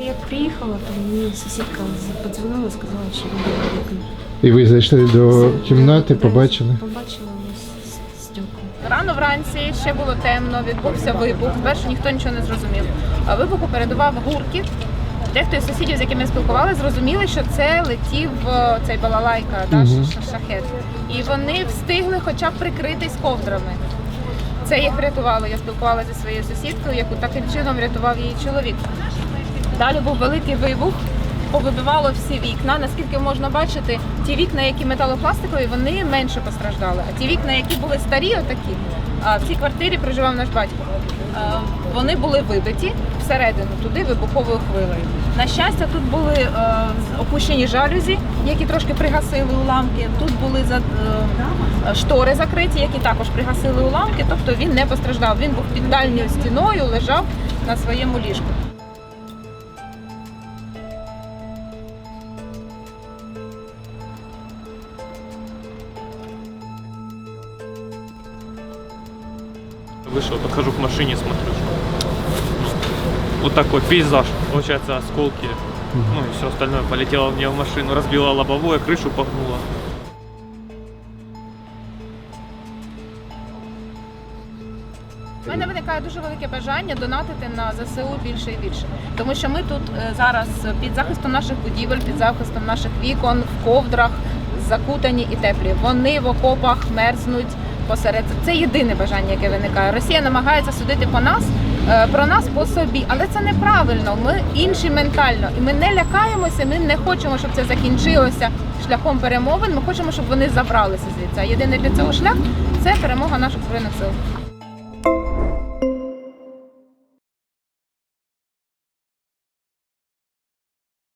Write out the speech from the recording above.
Я приїхала, то мені сусідка подзвонила, сказала, що вибила вікна. І ви зайшли до кімнати, побачили. Побачила стекла. Рано вранці ще було темно, відбувся вибух. Спершу ніхто нічого не зрозумів. А вибуху передував гуркіт. Дехто із сусідів, з якими я спілкувалися, зрозуміли, що це летів е, цей балалайка, да, Мгм. ш- шахет. І вони встигли хоча б прикритись ковдрами. Це їх врятувало. Я спілкувалася зі своєю сусідкою, яку таким чином врятував її чоловік. Далі був великий вибух, повибивало всі вікна. Наскільки можна бачити, ті вікна, які металопластикові, вони менше постраждали. А ті вікна, які були старі, отакі, в цій квартирі проживав наш батько. е, Вони були вибиті всередину, туди вибуховою хвилею. На щастя, тут були е, опущені жалюзі, які трошки пригасили уламки. Тут були е, штори закриті, які також пригасили уламки. Тобто він не постраждав. Він був під дальньою стіною, лежав на своєму ліжку. Вышел, подхожу к машине, смотрю. Ну, Вот такой пейзаж. Получается, осколки, ну и все остальное полетело мне в машину, разбило лобовое, крышу погнуло. У мене виникає дуже велике бажання донатити на ЗСУ більше і більше. Тому що ми тут е, зараз під захистом наших будівель, під захистом наших вікон, в ковдрах, закутані і теплі. Вони в окопах мерзнуть посеред. Це єдине бажання, яке виникає. Росія намагається судити по нас, е, про нас по собі, але це неправильно. Ми інші ментально. І ми не лякаємося, ми не хочемо, щоб це закінчилося шляхом перемовин. Ми хочемо, щоб вони забралися звідси. Єдиний для цього шлях це перемога наших збройних сил.